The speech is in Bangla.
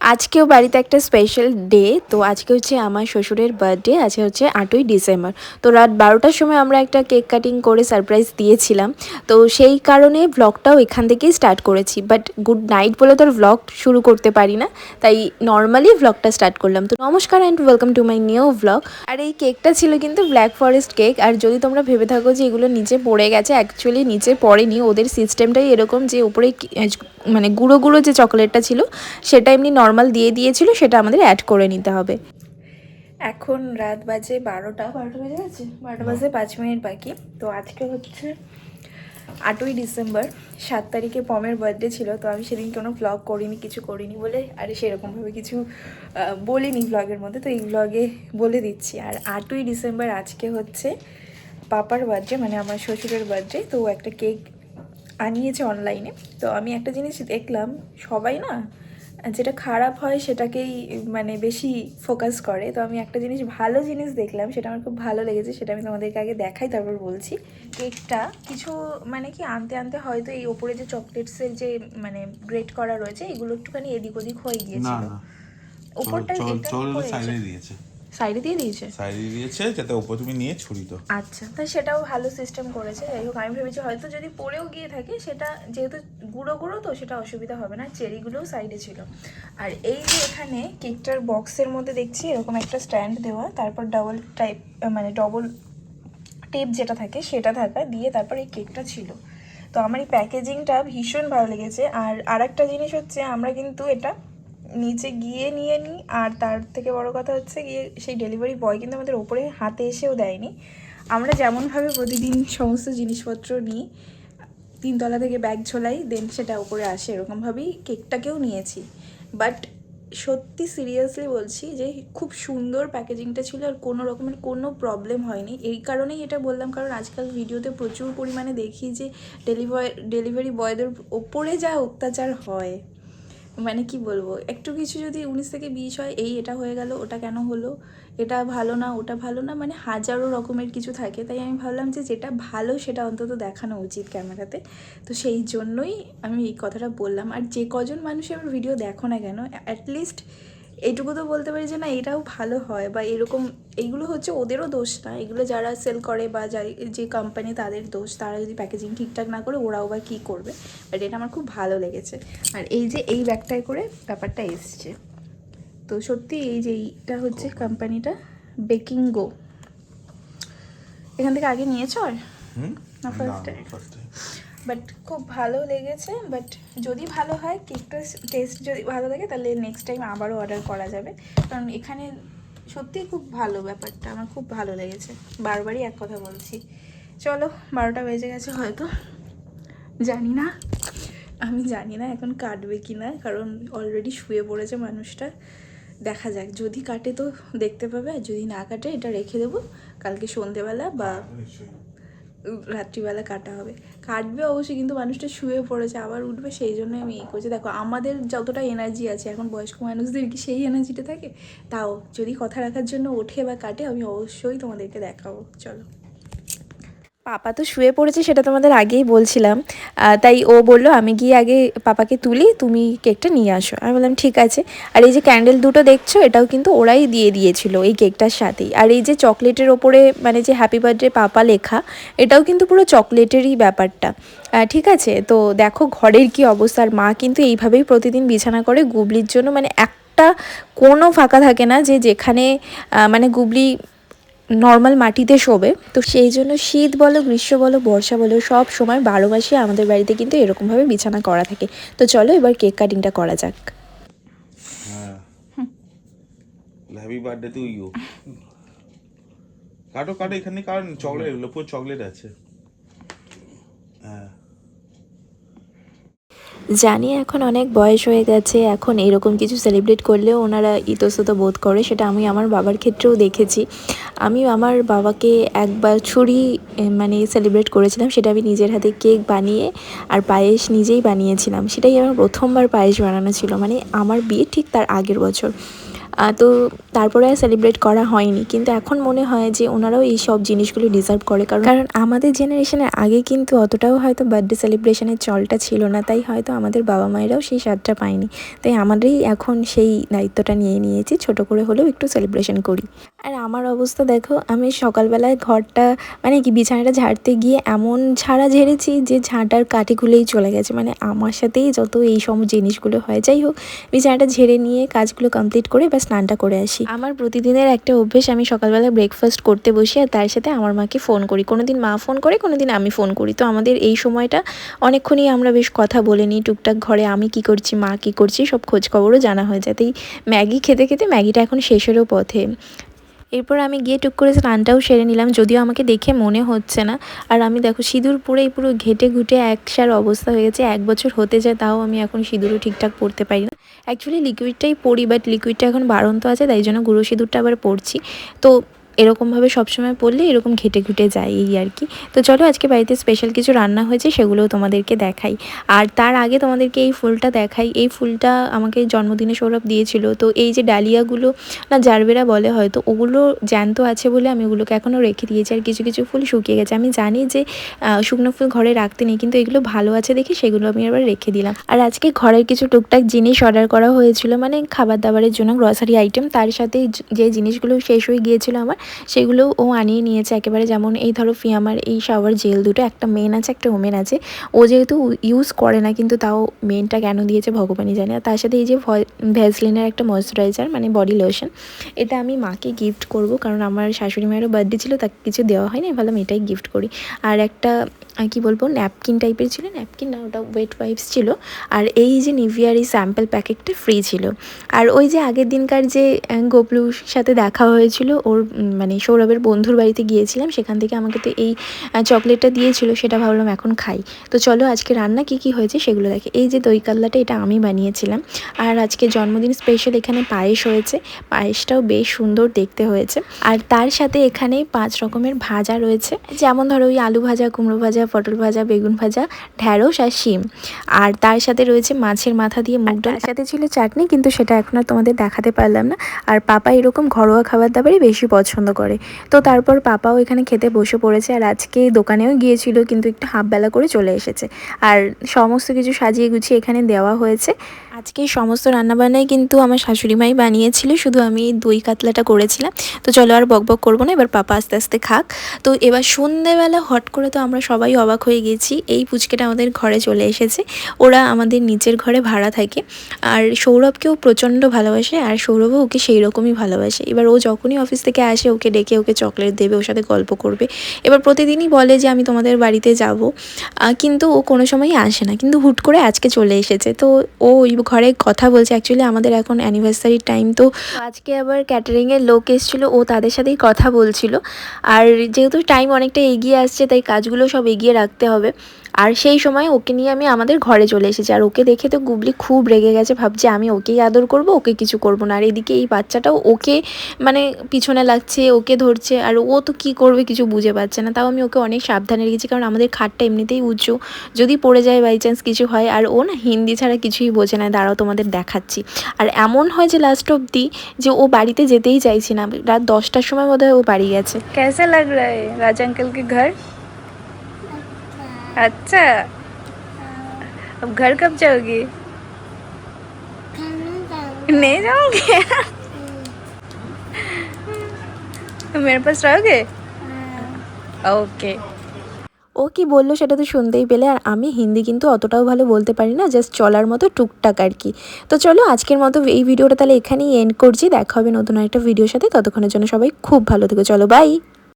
আজকেও বাড়িতে একটা স্পেশাল ডে তো আজকে হচ্ছে আমার শ্বশুরের বার্থডে আজকে হচ্ছে আটই ডিসেম্বর। তো রাত বারোটার সময় আমরা একটা কেক কাটিং করে সারপ্রাইজ দিয়েছিলাম। তো সেই কারণে ভ্লগটাও এখান থেকেই স্টার্ট করেছি। বাট গুড নাইট বলে তো ভ্লগ শুরু করতে পারি না। তাই নর্মালি ভ্লগটা স্টার্ট করলাম। তো নমস্কার and welcome to my new vlog আর এই কেকটা ছিল কিন্তু ব্ল্যাক ফরেস্ট কেক আর যদি তোমরা ভেবে থাকো যে এগুলো নিচে পড়ে গেছে অ্যাকচুয়ালি নিচে পড়েনি, ওদের সিস্টেমটাই এরকম যে উপরে মানে গুঁড়ো গুঁড়ো যে চকলেটটা ছিল, সেটা এমনি নর্মাল দিয়ে দিয়েছিল, সেটা আমাদের অ্যাড করে নিতে হবে। এখন রাত বাজে বারোটা বারোটা বাজে গেছে বারোটা বাজে পাঁচ মিনিট বাকি। তো আজকে হচ্ছে আটই ডিসেম্বর, সাত তারিখে পমের বার্থডে ছিল, তো আমি সেদিন কোনো ভ্লগ করিনি, কিছু করিনি বলে, আর সেরকমভাবে কিছু বলিনি ভ্লগের মধ্যে, তো এই ভ্লগে বলে দিচ্ছি। আর আটই ডিসেম্বর আজকে হচ্ছে পাপার বার্থডে মানে আমার শ্বশুরের বার্থডে তো একটা কেক আনিয়েছে অনলাইনে তো আমি একটা জিনিস দেখলাম, সবাই না যেটা খারাপ হয় সেটাকেই মানে বেশি ফোকাস করে। তো আমি একটা জিনিস ভালো জিনিস দেখলাম সেটা আমার খুব ভালো লেগেছে সেটা আমি তোমাদেরকে আগে দেখাই তারপর বলছি। কেকটা কিছু মানে কি আনতে আনতে হয়তো এই ওপরে যে চকলেটসের যে মানে গ্রেট করা রয়েছে এগুলো একটুখানি এদিক ওদিক হয়ে গিয়েছিল। ওপরটা এটা। দিয়েছে। সাইডে দিয়ে দিয়েছে? সাইডে দিয়েছে যাতে উপর তুমি নিয়ে ছুরি তো। আচ্ছা তাই সেটাও ভালো সিস্টেম করেছে। যাই হোক আমি ভেবেছি হয়তো যদি পড়েও গিয়ে থাকে সেটা যেহেতু গুঁড়ো গুঁড়ো তো সেটা অসুবিধা হবে না। চেরিগুলোও সাইডে ছিল। আর এই যে এখানে কেকটার বক্সের মধ্যে দেখছি এরকম একটা স্ট্যান্ড দেওয়া তারপর ডাবল টাইপ মানে ডবল টেপ যেটা থাকে সেটা থাকা দিয়ে তারপর এই কেকটা ছিল। তো আমার এই প্যাকেজিংটা ভীষণ ভালো লেগেছে। আর আরেকটা জিনিস হচ্ছে আমরা কিন্তু এটা নিচে গিয়ে নিয়ে নিই আর তার থেকে বড় কথা হচ্ছে গিয়ে সেই ডেলিভারি বয় কিন্তু আমাদের ওপরে হাতে এসেও দেয়নি। আমরা যেমনভাবে প্রতিদিন সমস্ত জিনিসপত্র নিই, তিনতলা থেকে ব্যাগ ঝোলাই দেন সেটা ওপরে আসে। এরকমভাবেই কেকটাকেও নিয়েছি। বাট সত্যি সিরিয়াসলি বলছি যে খুব সুন্দর প্যাকেজিংটা ছিল আর কোনো রকমের কোনো প্রবলেম হয়নি। এই কারণেই এটা বললাম, কারণ আজকাল ভিডিওতে প্রচুর পরিমাণে দেখি যে ডেলিভারি ডেলিভারি বয়দের ওপরে যা অত্যাচার হয়। মানে কি বলব? একটু কিছু যদি উনিশ থেকে বিশ হয়, এই এটা হয়ে গেল, ওটা কেন হলো? এটা ভালো না, ওটা ভালো না মানে হাজারো রকমের কিছু থাকে। তাই আমি ভাবলাম যে যেটা ভালো সেটা অন্তত দেখানো উচিত ক্যামেরাতে। তো সেই জন্যই আমি এই কথাটা বললাম। আর যে কজন মানুষ আমার ভিডিও দেখো না কেন অ্যাটলিস্ট এইটুকু তো বলতে পারি যে না এটাও ভালো হয় বা এরকম এইগুলো হচ্ছে ওদেরও দোষ না। এগুলো যারা সেল করে বা যে কোম্পানি তাদের দোষ। তারা যদি প্যাকেজিং ঠিকঠাক না করে ওরাও বা কী করবে? বাট এটা আমার খুব ভালো লেগেছে। আর এই যে এই ব্যাগটায় করে ব্যাপারটা এসছে। তো সত্যি এই যে এইটা হচ্ছে কোম্পানিটা বেকিং গো এখান থেকে আগে নিয়েছ আর? না ফার্স্ট টাইম বাট খুব ভালো লেগেছে, বাট যদি ভালো হয় কেকটা টেস্ট যদি ভালো লাগে তাহলে নেক্সট টাইম আবারও অর্ডার করা যাবে। কারণ এখানে সত্যিই খুব ভালো ব্যাপারটা, আমার খুব ভালো লেগেছে। বারবারই এক কথা বলছি। চলো, বারোটা বেজে গেছে হয়তো। জানি না। আমি জানি না এখন কাটবে কি না, কারণ অলরেডি শুয়ে পড়েছে মানুষটা। দেখা যাক, যদি কাটে তো দেখতে পাবে, আর যদি না কাটে এটা রেখে দেবো। কালকে সন্ধেবেলা বা রাত্রিবেলা কাটা হবে। কাটবে অবশ্যই, কিন্তু মানুষটা শুয়ে পড়েছে, আবার উঠবে, সেই জন্য আমি এই করছি। দেখো, আমাদের যতটা এনার্জি আছে, এখন বয়স্ক মানুষদের কি সেই এনার্জিটা থাকে? তাও যদি কথা রাখার জন্য ওঠে বা কাটে, আমি অবশ্যই তোমাদেরকে দেখাবো। চলো। পাপা তো শুয়ে পড়েছে, সেটা তোমাদের আগেই বলছিলাম। তাই ও বলল, আমি গিয়ে আগে পাপাকে তুলি, তুমি কেকটা নিয়ে আসো। আমি বললাম, ঠিক আছে। আর এই যে ক্যান্ডেল দুটো দেখছ, এটাও কিন্তু ওরাই দিয়ে দিয়েছিল এই কেকটার সাথেই। আর এই যে চকলেটের ওপরে মানে যে হ্যাপি বার্থডে পাপা লেখা, এটাও কিন্তু পুরো চকলেটেরই ব্যাপারটা। ঠিক আছে? তো দেখো ঘরের কি অবস্থা। আর মা কিন্তু এইভাবেই প্রতিদিন বিছানা করে গুবলির জন্য মানে একটা কোনো ফাঁকা থাকে না যে যেখানে মানে গুবলি নর্মাল মাটিতে শোবে। তো সেই জন্য শীত বলো, গ্রীষ্ম বলো, বর্ষা বলো, সব সময় বারো মাসে আমাদের বাড়িতে কিন্তু এরকমভাবে বিছানা করা থাকে। তো চলো এবার কেক কাটিংটা করা যাক। হ্যাঁ। বার্থডে ইউ কাটো কাটো, এখানে কারণ চকলেট এগুলো পুরো চকলেট আছে। হ্যাঁ। জানি এখন অনেক বয়স হয়ে গেছে, এখন এরকম কিছু সেলিব্রেট করলেও ওনারা ইতস্তত বোধ করে, সেটা আমি আমার বাবার ক্ষেত্রেও দেখেছি। আমি আমার বাবাকে একবার ছুরি মানে সেলিব্রেট করেছিলাম, সেটা আমি নিজের হাতে কেক বানিয়ে আর পায়েস নিজেই বানিয়েছিলাম। সেটাই আমার প্রথমবার পায়েস বানানো ছিল মানে আমার বিয়ে ঠিক তার আগের বছর। তো তারপরে আর সেলিব্রেট করা হয়নি। কিন্তু এখন মনে হয় যে ওনারাও এই সব জিনিসগুলো ডিজার্ভ করে। কারণ কারণ আমাদের জেনারেশনের আগে কিন্তু অতটাও হয়তো বার্থডে সেলিব্রেশনের চলটা ছিল না। তাই হয়তো আমাদের বাবা মায়েরাও সেই স্বাদটা পায়নি। তাই আমাদেরই এখন সেই দায়িত্বটা নিয়ে নিয়েছি, ছোট করে হলেও একটু সেলিব্রেশন করি। আর আমার অবস্থা দেখো, আমি সকালবেলায় ঘরটা মানে কি বিছানাটা ঝাড়তে গিয়ে এমন ঝাড়া ঝেড়েছি যে ঝাঁটার কাঠি খুলেই চলে গেছে। মানে আমার সাথেই যত এই সব জিনিসগুলো হয়, যাই হোক, বিছানাটা ঝেড়ে নিয়ে কাজগুলো কমপ্লিট করে বা স্নানটা করে আসি। আমার প্রতিদিনের একটা অভ্যেস, আমি সকালবেলা ব্রেকফাস্ট করতে বসি আর তার সাথে আমার মাকে ফোন করি। কোনো দিন মা ফোন করে কোনো দিন আমি ফোন করি। তো আমাদের এই সময়টা অনেকক্ষণই আমরা বেশ কথা বলে নিই, টুকটাক ঘরে আমি কি করছি, মা কি করছি, সব খোঁজখবরও জানা হয়ে যায়। তাই ম্যাগি খেতে খেতে ম্যাগিটা এখন শেষেরও পথে। এরপর আমি গিয়ে টুক করে স্নানটাও সেরে নিলাম, যদিও আমাকে দেখে মনে হচ্ছে না। আর আমি দেখো, সিঁদুর পরে পুরো ঘেটে ঘুটে একসার অবস্থা হয়ে গেছে, এক বছর হতে যায়, তাও আমি এখন সিঁদুরও ঠিকঠাক পরতে পারি না। অ্যাকচুয়ালি লিকুইডটাই পরি বাট লিকুইডটা এখন বাড়ন্ত আছে, তাই জন্য গুঁড়ো সিঁদুরটা আবার পরছি। তো এরকমভাবে সবসময় পরলে এরকম ঘেটে ঘুটে যায় এই আর কি। তো চলো আজকে বাড়িতে স্পেশাল কিছু রান্না হয়েছে সেগুলোও তোমাদেরকে দেখাই। আর তার আগে তোমাদেরকে এই ফুলটা দেখাই। এই ফুলটা আমাকে জন্মদিনে সৌরভ দিয়েছিল। তো এই যে ডালিয়াগুলো, না জারবেরা বলে হয়তো, ওগুলো জ্যান্ত আছে বলে আমি ওগুলোকে এখনও রেখে দিয়েছি। আর কিছু কিছু ফুল শুকিয়ে গেছে। আমি জানি যে শুকনো ফুল ঘরে রাখতে নেই, কিন্তু এগুলো ভালো আছে দেখে সেগুলো আমি আবার রেখে দিলাম। আর আজকে ঘরের কিছু টুকটাক জিনিস অর্ডার করা হয়েছিল মানে খাবার দাবারের জন্য গ্রসারি আইটেম তার সাথে যে জিনিসগুলো শেষ হয়ে গিয়েছিল আমার সেগুলো ও আনিয়ে নিয়েছে একেবারে যেমন এই ধরো ফিয়ামার এই শাওয়ার জেল দুটো, একটা মেন আছে, একটা ওমেন আছে। ও যেহেতু ইউজ করে না, কিন্তু তাও মেনটা কেন দিয়েছে ভগবানই জানে। আর তার সাথে এই যে ভ্যাসলিনের একটা ময়শ্চারাইজার মানে বডি লোশন এটা আমি মাকে গিফট করব, কারণ আমার শাশুড়ি মায়েরও বার্থডে ছিল, তাকে কিছু দেওয়া হয়নি ভাবলাম এটাই গিফট করি। আর একটা কি বলব ন্যাপকিন টাইপের ছিল ন্যাপকিন না, ওটা ওয়েট ওয়াইপস ছিল। আর এই যে নিভিয়ার এই স্যাম্পল প্যাকেটটা ফ্রি ছিল। আর ওই যে আগের দিনকার যে গোপলুর সাথে দেখা হয়েছিল, ওর মানে সৌরভের বন্ধুর বাড়িতে গিয়েছিলাম, সেখান থেকে আমাকে তো এই চকলেটটা দিয়েছিল, সেটা ভাবলাম এখন খাই। তো চলো আজকে রান্না কি কি হয়েছে সেগুলো দেখে। এই যে দই কাতলাটা এটা আমি বানিয়েছিলাম। আর আজকে জন্মদিন স্পেশাল এখানে পায়েস হয়েছে। পায়েসটাও বেশ সুন্দর দেখতে হয়েছে। আর তার সাথে এখানে পাঁচ রকমের ভাজা রয়েছে। যেমন ধরো ওই আলু ভাজা, কুমড়ো ভাজা পটল ভাজা, বেগুন ভাজা, ঢ্যাঁড়স আর শিম। আর তার সাথে রয়েছে মাছের মাথা দিয়ে মুগ ডাল। সাথে ছিল চাটনি, কিন্তু সেটা এখন আর তোমাদের দেখাতে পারলাম না। আর পাপা এরকম ঘরোয়া খাবার দাবারই বেশি পছন্দ করে। তো তারপর পাপাও এখানে খেতে বসে পড়েছে আর আজকে দোকানেও গিয়েছিল, কিন্তু একটু হাফ বেলা করে চলে এসেছে। আর সমস্ত কিছু সাজিয়ে গুছিয়ে এখানে দেওয়া হয়েছে। আজকে সমস্ত রান্নাবান্নাই কিন্তু আমার শাশুড়ি মাই বানিয়েছিল, শুধু আমি দই কাতলাটা করেছিলাম। তো চলো আর বক বক করব না, এবার পাপা আস্তে আস্তে খাক। তো এবার সন্ধেবেলা হট করে তো আমরা সবাই অবাক হয়ে গেছি, এই পুচকেটা আমাদের ঘরে চলে এসেছে। ওরা আমাদের নিচের ঘরে ভাড়া থাকে, আর সৌরভকেও প্রচণ্ড ভালোবাসে, আর সৌরভও ওকে সেই রকমই ভালোবাসে। এবার ও যখনই অফিস থেকে আসে, ওকে ডেকে ওকে চকলেট দেবে, ওর সাথে গল্প করবে। এবার প্রতিদিনই বলে যে, আমি তোমাদের বাড়িতে যাব। কিন্তু ও কোনো সময়ই আসে না, কিন্তু হুট করে আজকে চলে এসেছে। তো ও ওই ঘরে কথা বলছে। অ্যাকচুয়ালি আমাদের এখন অ্যানিভার্সারির টাইম তো আজকে আবার ক্যাটারিংয়ের লোক এসেছিল, ও তাদের সাথেই কথা বলছিল। আর যেহেতু টাইম অনেকটা এগিয়ে আসছে, তাই কাজগুলো সব এগিয়ে রাখতে হবে। আর সেই সময় ওকে নিয়ে আমি আমাদের ঘরে চলে এসেছি। আর ওকে দেখে তো গুবলি খুব রেগে গেছে, ভাবছে আমি ওকেই আদর করব, ওকে কিছু করব না। আর এদিকে এই বাচ্চাটাও ওকে মানে পিছনে লাগছে, ওকে ধরছে। আর ও তো কি করবে কিছু বুঝে পাচ্ছে না। তাও আমি ওকে অনেক সাবধানে রেখেছি, কারণ আমাদের খাটটা এমনিতেই উঁচু। যদি পড়ে যায় বাই চান্স কিছু হয়, আর ও না হিন্দি ছাড়া কিছুই বোঝে না। দাঁড়াও, তোমাদের দেখাচ্ছি। আর এমন হয় যে লাস্ট অব্দি যে ও বাড়িতে যেতেই চাইছি না। রাত দশটার সময় বোধ হয় ও বাড়ি গেছে। কেসে লাগ রায় রাজ আঙ্কেল ঘর अच्छा अब घर कब जाओगी नहीं जाओगे मेरे पास रहोगे ओके ও কি বললো সেটা তো শুনতেই পেলে আর আমি হিন্দি কিন্তু অতটাও ভালো বলতে পারি না জাস্ট চলার মতো টুকটাক আর কি তো চলো আজকের মতো এই ভিডিওটা তাহলে এখানেই এন্ড করছি দেখা হবে নতুন একটা ভিডিওর সাথে ততক্ষণের জন্য সবাই খুব ভালো থেকো চলো বাই